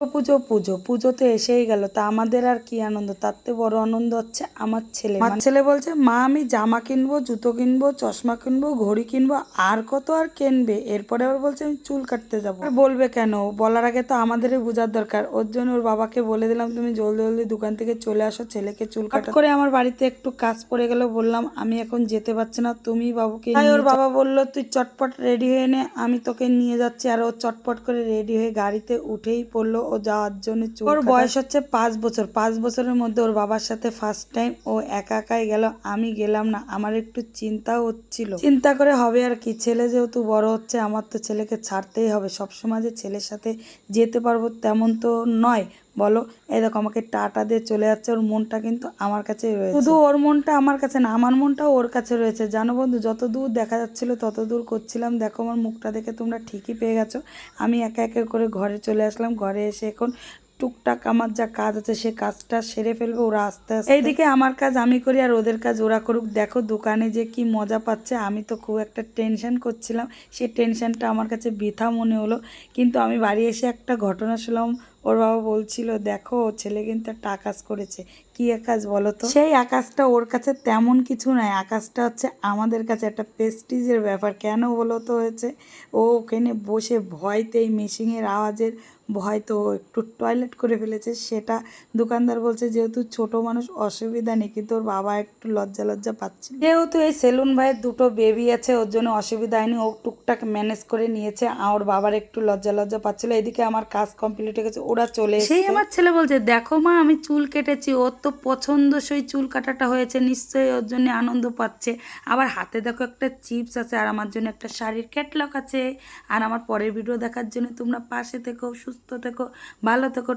পুজো পুজো। পুজো তো এসেই গেল। তা আমাদের আর কি আনন্দ? তার থেকে বড় আনন্দ হচ্ছে আমার ছেলে। আমার ছেলে বলছে মা আমি জামা কিনবো জুতো কিনবো চশমা কিনবো ঘড়ি কিনবো আর কত আর কিনবে? এরপরে আবার বলছে আমি চুল কাটতে যাব। আর বলবে কেন? বলার আগে তো আমাদেরই বোঝার দরকার। ওর জন্য ওর বাবাকে বলে দিলাম তুমি জলদি জলদি দোকান থেকে চলে আসো ছেলেকে চুল কাট। করে আমার বাড়িতে একটু কাজ পড়ে গেল বললাম আমি এখন যেতে পারছি না তুমি বাবুকে তাই ওর বাবা বলল তুই চটপট রেডি হয়ে নে আমি তোকে নিয়ে যাচ্ছি। আর ও চটপট করে রেডি হয়ে গাড়িতে উঠেই পড়ল। ও যাওয়ার জন্য ওর বয়স হচ্ছে পাঁচ বছর। পাঁচ বছরের মধ্যে ওর বাবার সাথে ফার্স্ট টাইম ও একা একাই গেল। আমি গেলাম না। আমার একটু চিন্তা হচ্ছিল। চিন্তা করে হবে আর কি? ছেলে যেহেতু বড় হচ্ছে আমার তো ছেলেকে ছাড়তেই হবে। সবসময় যে ছেলের সাথে যেতে পারব তেমন তো নয়। বলো এই দেখো আমাকে টাটা দিয়ে চলে যাচ্ছে ওর মনটা কিন্তু আমার কাছে রয়েছে। শুধু ওর মনটা আমার কাছে না আমার মনটাও ওর কাছে রয়েছে। জানো বন্ধু যত দূর দেখা যাচ্ছিল তত দূর করছিলাম। দেখো আমার মুখটা দেখে তোমরা ঠিকই পেয়ে গেছো। আমি একে একে করে ঘরে চলে আসলাম। ঘরে এসে এখন টুকটাক আমার যা কাজ আছে সে কাজটা সেরে ফেলবে ওরা আস্তে আস্তে। এইদিকে আমার কাজ আমি করি আর ওদের কাজ ওরা করুক। দেখো দোকানে যে কি মজা পাচ্ছে আমি তো খুব একটা টেনশন করছিলাম। সেই টেনশনটা আমার কাছে বৃথা মনে হলো। কিন্তু আমি বাড়ি এসে একটা ঘটনা শুনলাম ওর বাবা বলছিল দেখো ছেলে কিন্তু একটা আকাশ করেছে। কি আকাশ বলো তো? সেই আকাশটা ওর কাছে তেমন কিছু নয় আকাশটা হচ্ছে আমাদের কাছে একটা প্রেস্টিজের ব্যাপার। কেন বলো তো হয়েছে? ও ওখানে বসে ভয়তে এই মেশিনের আওয়াজের ভয় তো একটু টয়লেট করে ফেলেছে। সেটা দোকানদার বলছে যেহেতু ছোট মানুষ অসুবিধা নেই কিন্তু ওর বাবা একটু লজ্জা লজ্জা পাচ্ছে। যেহেতু এই সেলুন ভাইয়ের দুটো বেবি আছে ওর জন্য অসুবিধা হয়নি। ও টুকটাক ম্যানেজ করে নিয়েছে আর বাবার একটু লজ্জা লজ্জা পাচ্ছিল। এদিকে আমার কাজ কমপ্লিট হয়ে গেছে ওরা চলে সেই আমার ছেলে বলছে দেখো মা আমি চুল কেটেছি ওর তো পছন্দসই চুল কাটাটা হয়েছে, নিশ্চয়ই ওর জন্য আনন্দ পাচ্ছে। আবার হাতে দেখো একটা চিপস আছে আর আমার জন্য একটা শাড়ির ক্যাটলগ আছে। আর আমার পরের ভিডিও দেখার জন্য তোমরা পাশে থেকো, সুস্থ থেকো, ভালো থেকো।